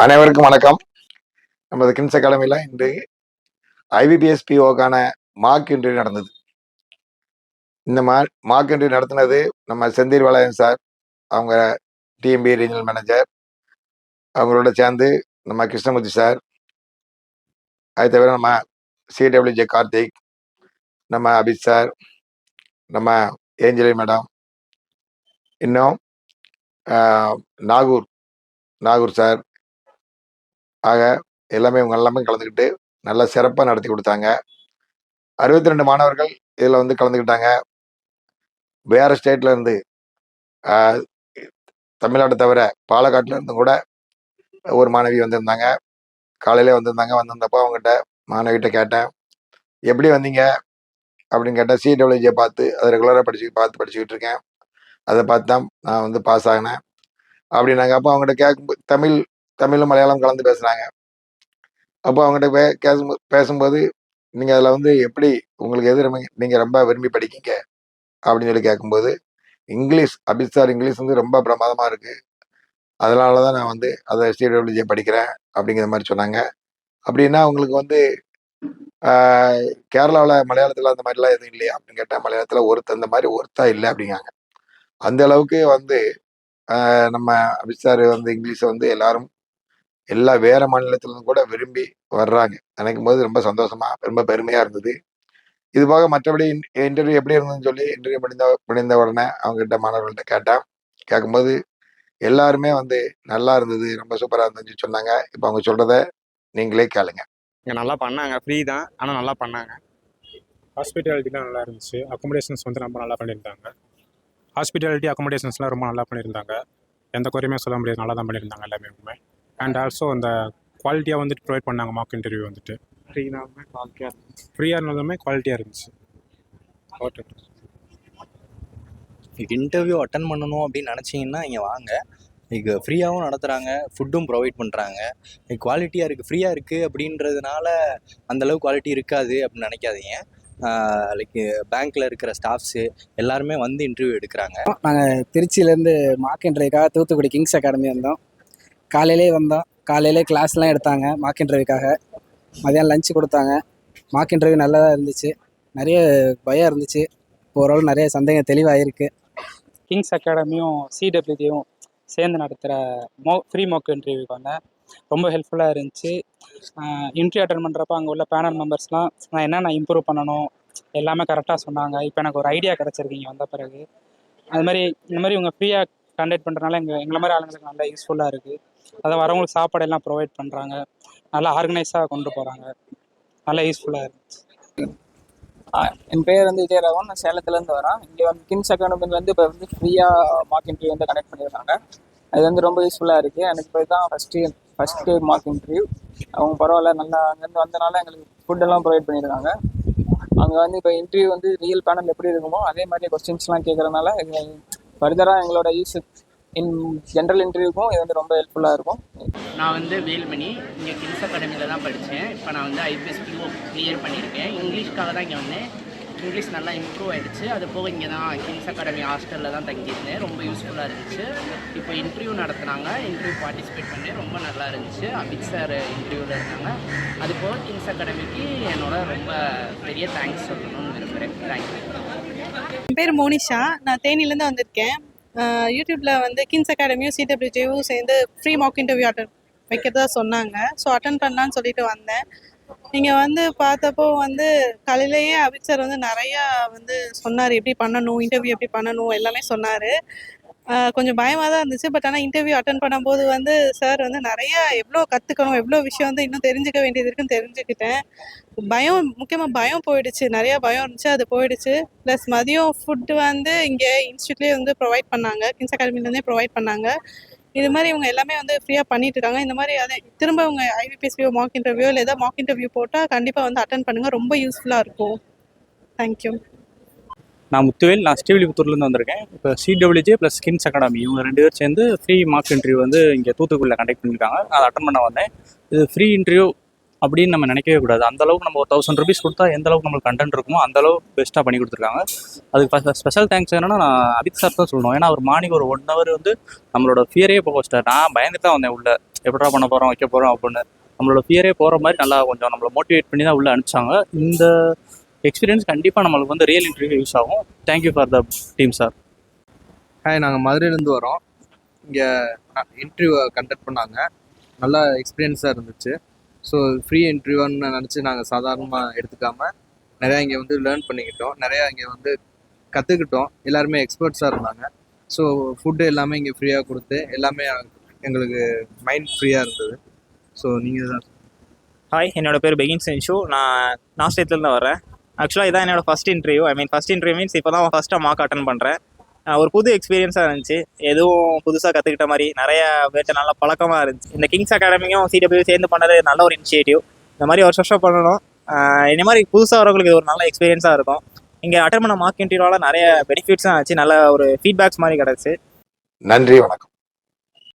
அனைவருக்கும் வணக்கம். நமது கிம்ஸ் அகாடமியில் இன்று ஐபிபிஎஸ் பிஓக்கான மார்க் இன்டர்வியூ நடந்தது. இந்த மா மார்க் இன்டர்வியூ நடத்தினது நம்ம செந்தில் வளையன் சார் அவங்க டிஎம்பி ரீஜனல் மேனேஜர் அவங்களோட சேர்ந்து நம்ம கிருஷ்ணமூர்த்தி சார் அது தவிர நம்ம சிடபிள்யூஜே கார்த்திக் நம்ம அபித் சார் நம்ம ஏஞ்சலி மேடம் இன்னும் நாகூர் நாகூர் சார் ஆக எல்லாமே இவங்க எல்லாமே கலந்துக்கிட்டு நல்ல சிறப்பாக நடத்தி கொடுத்தாங்க. அறுபத்தி ரெண்டு மாணவர்கள் இதில் வந்து கலந்துக்கிட்டாங்க. வேறு ஸ்டேட்லேருந்து தமிழ்நாட்டை தவிர பாலக்காட்டிலேருந்து கூட ஒரு மாணவி வந்திருந்தாங்க. காலையிலே வந்திருந்தாங்க. வந்திருந்தப்போ அவங்ககிட்ட மாணவிகிட்ட கேட்டேன். எப்படி வந்தீங்க? அப்படின்னு கேட்டேன். சிடபிள்யூஜியை பார்த்து அதை ரெகுலராக படிச்சு பார்த்து படிச்சுக்கிட்டு இருக்கேன். அதை பார்த்து தான் நான் வந்து பாஸ் ஆகினேன் அப்படின்னாங்க. அப்போ அவங்ககிட்ட கேட்கும் தமிழ் தமிழும் மலையாளம் கலந்து பேசுகிறாங்க அப்போ அவங்ககிட்ட பே கேசும் பேசும்போது நீங்கள் அதில் வந்து எப்படி உங்களுக்கு எது ரொம்ப நீங்கள் ரொம்ப விரும்பி படிக்கீங்க? அப்படின்னு சொல்லி கேட்கும்போது இங்கிலீஷ் அபித் சார் இங்கிலீஷ் வந்து ரொம்ப பிரமாதமாக இருக்குது அதனால தான் நான் வந்து அதை சிடபிள்யூஜியை படிக்கிறேன் அப்படிங்கிற மாதிரி சொன்னாங்க. அப்படின்னா உங்களுக்கு வந்து கேரளாவில் மலையாளத்தில் அந்த மாதிரிலாம் எதுவும் இல்லையா? அப்படின்னு கேட்டால் மலையாளத்தில் ஒருத்த அந்த மாதிரி ஒருத்தா இல்லை அப்படிங்காங்க அந்த அளவுக்கு வந்து நம்ம அபித் சார் வந்து இங்கிலீஷை வந்து எல்லாரும் எல்லா வேற மாநிலத்துல இருந்து கூட விரும்பி வர்றாங்க. நினைக்கும் போது ரொம்ப சந்தோஷமா ரொம்ப பெருமையா இருந்தது. இது போக மற்றபடி இன்டர்வியூ எப்படி இருந்ததுன்னு சொல்லி இன்டர்வியூ முடிந்த முடிந்த உடனே அவங்க கிட்ட மாணவர்கள்ட்ட கேட்டேன். கேட்கும்போது எல்லாருமே வந்து நல்லா இருந்தது ரொம்ப சூப்பரா இருந்துச்சு சொன்னாங்க. இப்போ அவங்க சொல்றத நீங்களே கேளுங்க. இங்கே நல்லா பண்ணாங்க. ஃப்ரீ தான். ஆனால் நல்லா பண்ணாங்க. ஹாஸ்பிட்டாலிட்டிலாம் நல்லா இருந்துச்சு. அக்கோமடேஷன்ஸ் வந்து ரொம்ப நல்லா பண்ணியிருந்தாங்க. ஹாஸ்பிட்டாலிட்டி அக்கோமடேஷன்ஸ்லாம் ரொம்ப நல்லா பண்ணியிருந்தாங்க. எந்த குறையுமே சொல்ல முடியாது. நல்லா தான் பண்ணியிருந்தாங்க எல்லாமே அண்ட் ஆல்சோ அந்த குவாலிட்டியாக வந்துட்டு ப்ரொவைட் பண்ணாங்க மார்க் இன்டர்வியூ வந்துட்டு. ஃப்ரீனாலுமே குவாலிட்டியாக இருந்துச்சு. ஃப்ரீயாக இருந்தாலுமே குவாலிட்டியாக இருந்துச்சு ஓகே இன்டர்வியூ அட்டன் பண்ணணும் அப்படின்னு நினச்சிங்கன்னா இங்கே வாங்க. இங்கே ஃப்ரீயாகவும் நடத்துகிறாங்க ஃபுட்டும் ப்ரொவைட் பண்ணுறாங்க குவாலிட்டியாக இருக்குது ஃப்ரீயாக இருக்குது அப்படின்றதுனால அந்தளவு குவாலிட்டி இருக்காது அப்படின்னு நினைக்காதீங்க. லைக் பேங்க்கில் இருக்கிற ஸ்டாஃப்ஸு எல்லாருமே வந்து இன்டர்வியூ எடுக்கிறாங்க. நாங்கள் திருச்சியிலேருந்து மார்க் இன்டர்வியூக்காக தூத்துக்குடி கிங்ஸ் அகாடமி வந்தோம். காலையிலே வந்தோம் காலையிலே கிளாஸ்லாம் எடுத்தாங்க மார்க் இன்டர்வியூக்காக மதியானம் லஞ்சு கொடுத்தாங்க. மார்க் இன்டர்வியூ நல்லா இருந்துச்சு. நிறைய பயம் இருந்துச்சு. ஓரளவு நிறைய சந்தேகம் தெளிவாகிருக்கு கிங்ஸ் அகாடமியும் சிடபிள்யூடியும் சேர்ந்து நடத்துகிற மோ ஃப்ரீ மோக் இன்டர்வியூக்கு வந்தேன். ரொம்ப ஹெல்ப்ஃபுல்லாக இருந்துச்சு. இன்டர்வியூ அட்டன் பண்ணுறப்ப அங்கே உள்ள பேனல் மெம்பர்ஸ்லாம் நான் என்னென்ன இம்ப்ரூவ் பண்ணணும் எல்லாமே கரெக்டாக சொன்னாங்க. இப்போ எனக்கு ஒரு ஐடியா கிடச்சிருக்கு இங்கே வந்த பிறகு. அது மாதிரி இந்த மாதிரி இவங்க ஃப்ரீயாக கண்டக்ட் பண்ணுறனால எங்கள் எங்களை மாதிரி ஆளுங்களுக்கு நல்லா யூஸ்ஃபுல்லாக இருக்குது அதை வரவங்களுக்கு சாப்பாடு எல்லாம் ப்ரொவைட் பண்ணுறாங்க நல்லா ஆர்கனைஸாக கொண்டு போகிறாங்க நல்லா யூஸ்ஃபுல்லாக இருந்துச்சு என் பேர் வந்து விஜயராகவன். நான் சேலத்துலேருந்து வரேன். இங்கே வந்து கிம்ஸ் அகாடமிலேருந்து இப்போ வந்து ஃப்ரீயாக மார்க் இன்டர்வியூ வந்து கனெக்ட் பண்ணியிருக்காங்க அது வந்து ரொம்ப யூஸ்ஃபுல்லாக இருக்குது எனக்கு இப்போ தான் ஃபஸ்ட்டு ஃபஸ்ட்டு மார்க் இன்டர்வியூ அவங்க பரவாயில்ல நல்லா அங்கேருந்து வந்தனால எங்களுக்கு ஃபுட்டெல்லாம் ப்ரொவைட் பண்ணியிருக்காங்க அங்கே வந்து இப்போ இன்டர்வியூ வந்து ரியல் பேனல் எப்படி இருக்குமோ அதே மாதிரி கொஸ்டின்ஸ்லாம் கேட்குறதுனால ஃபர்தராக எங்களோட யூஸ் இன் ஜென்ரல் இன்டர்வியூக்கும் இது வந்து ரொம்ப ஹெல்ப்ஃபுல்லாக இருக்கும். நான் வந்து வேல்மணி. இங்கே கிங்ஸ் அகாடமியில் தான் படித்தேன் இப்போ நான் வந்து ஐபிஎஸ் பிஓ கிளியர் பண்ணியிருக்கேன். இங்கிலீஷ்க்காக தான் இங்கே வந்தேன். இங்கிலீஷ் நல்லா இம்ப்ரூவ் ஆகிடுச்சு அது போக இங்கே தான் கிங்ஸ் அகாடமி ஹாஸ்டலில் தான் தங்கியிருந்தேன். ரொம்ப யூஸ்ஃபுல்லாக இருந்துச்சு. இப்போ இன்டர்வியூ நடத்துனாங்க. இன்டர்வியூ பார்ட்டிசிபேட் பண்ணேன் ரொம்ப நல்லா இருந்துச்சு. அபித் சார் இன்டர்வியூவில் இருந்தாங்க. அது போக கிங்ஸ் அகாடமிக்கு என்னோட ரொம்ப பெரிய தேங்க்ஸ் சொல்லணும்னு விரும்புகிறேன் தேங்க்யூ என் பேர் மோனிஷா. நான் தேனிலேருந்து வந்திருக்கேன். யூடியூப்பில் யூடியூப்ல வந்து கிங்ஸ் அகாடமியும் சிடபிள்யூஜேவும் சேர்ந்து ஃப்ரீ மார்க் இன்டர்வியூ அட்டன் வைக்கிறதா சொன்னாங்க. ஸோ அட்டன் பண்ணலான்னு சொல்லிட்டு வந்தேன். நீங்கள் வந்து பார்த்தப்போ வந்து காலையிலேயே அபித் சார் வந்து நிறையா வந்து சொன்னார். எப்படி பண்ணணும் இன்டர்வியூ எப்படி பண்ணணும் எல்லாமே சொன்னார். கொஞ்சம் பயமாக தான் இருந்துச்சு. பட் ஆனால் இன்டர்வியூ அட்டன் பண்ணும்போது வந்து சார் வந்து நிறையா எவ்வளோ கற்றுக்கணும் எவ்வளோ விஷயம் வந்து இன்னும் தெரிஞ்சுக்க வேண்டியது இருக்குன்னு தெரிஞ்சுக்கிட்டேன். பயம் முக்கியமாக பயம் போயிடுச்சு. நிறையா பயம் இருந்துச்சு அது போயிடுச்சு. ப்ளஸ் மதியம் ஃபுட்டு வந்து இங்கே இன்ஸ்டியூட்லேயே வந்து ப்ரொவைட் பண்ணாங்க. கிங்ஸ் அகாடமிலேருந்தே ப்ரொவைட் பண்ணாங்க. இது மாதிரி இவங்க எல்லாமே வந்து ஃப்ரீயாக பண்ணிட்டு இருக்காங்க. இந்த மாதிரி அதை திரும்ப அவங்க ஐபிபிஎஸ்பியோ மார்க் இன்டர்வியூ இல்லை ஏதாவது மார்க் இன்டர்வியூ போட்டால் கண்டிப்பாக வந்து அட்டன் பண்ணுங்கள் ரொம்ப யூஸ்ஃபுல்லாக இருக்கும். தேங்க்யூ நான் முத்துவேல் நான் ஸ்ரீவில்லிபுத்தூர்லேருந்து வந்திருக்கேன். இப்போ சிடபிள்யூஜே ப்ளஸ் ஸ்கின்ஸ் அகாடமி இவங்க ரெண்டு பேர் சேர்ந்து ஃப்ரீ மார்க் இன்டர்வியூ வந்து இங்கே தூத்துக்குடியில் கண்டக்ட் பண்ணியிருக்காங்க. அதை அட்டன் பண்ண வந்தேன். இது ஃப்ரீ இன்டர்வியூ அப்படின்னு நம்ம நினைக்கவே கூடாது. அந்தளவுக்கு நம்ம ஒரு தௌசண்ட் ருபீஸ் கொடுத்தா எந்த அளவுக்கு நம்மளுக்கு கண்டென்ட் இருக்குமோ அந்தளவுக்கு பெஸ்ட்டாக பண்ணி கொடுத்துருக்காங்க. அதுக்கு ஸ்பெஷல் தேங்க்ஸ் என்னன்னா நான் அபித் சார் தான் சொல்லணும். ஏன்னா அவர் மார்னிங் ஒரு ஒன் ஹவர் வந்து நம்மளோட ஃபியரே போக வச்சிட்டார். நான் பயந்துட்டு தான் வந்தேன் உள்ள. எப்படா பண்ண போகிறோம் வைக்க போகிறோம் அப்படின்னு. நம்மளோட ஃபியரே போகிற மாதிரி நல்லா கொஞ்சம் நம்மளை மோட்டிவேட் பண்ணி தான் உள்ளே அனுப்பிச்சாங்க. இந்த எக்ஸ்பீரியன்ஸ் கண்டிப்பாக நம்மளுக்கு வந்து ரியல் இன்டர்வியூ யூஸ் ஆகும். Thank you for the team sir hi நாங்கள் மதுரையிலேருந்து வரோம். இங்கே இன்டர்வியூ கண்டக்ட் பண்ணாங்க. நல்லா எக்ஸ்பீரியன்ஸாக இருந்துச்சு. ஸோ ஃப்ரீ இன்டர்வியூன்னு நினச்சி நாங்கள் சாதாரணமாக எடுத்துக்காம நிறையா இங்கே வந்து லேர்ன் பண்ணிக்கிட்டோம். நிறையா இங்கே வந்து கற்றுக்கிட்டோம் எல்லாருமே எக்ஸ்பர்ட்ஸாக இருந்தாங்க. ஸோ ஃபுட்டு எல்லாமே இங்கே ஃப்ரீயாக கொடுத்து எல்லாமே எங்களுக்கு மைண்ட் ஃப்ரீயாக இருந்தது. ஸோ நீங்கள் தான். ஹாய் என்னோட பேர் பெகின் சென்ஷு நான் நாஸ்டேட்லேருந்து வரேன் ஆக்சுவலாக இதான் என்னோட first interview I mean first interview means இப்போ தான் ஃபஸ்ட்டாக மார்க் அட்டன் பண்ணுறேன் ஒரு புது எக்ஸ்பீரியன்ஸாக இருந்துச்சு. எதுவும் புதுசாக கற்றுக்கிட்ட மாதிரி நிறைய பேர்ட்ட நல்ல பழக்கமாக இருந்துச்சு. இந்த கிங்ஸ் அகாடமியும் சிடபிள்யூ சேர்ந்து பண்ணது நல்ல ஒரு இனிஷியேட்டிவ் இந்த மாதிரி ஒரு வருஷம் பண்ணணும். இந்த மாதிரி புதுசாக வரவங்களுக்கு இது ஒரு நல்ல எக்ஸ்பீரியன்ஸாக இருக்கும். இங்கே அட்டன் பண்ண மார்க் இன்டர்வியூவால் நிறைய பெனிஃபிட்ஸும் ஆச்சு நல்ல ஒரு ஃபீட்பேக்ஸ் மாதிரி கிடச்சி. நன்றி வணக்கம்.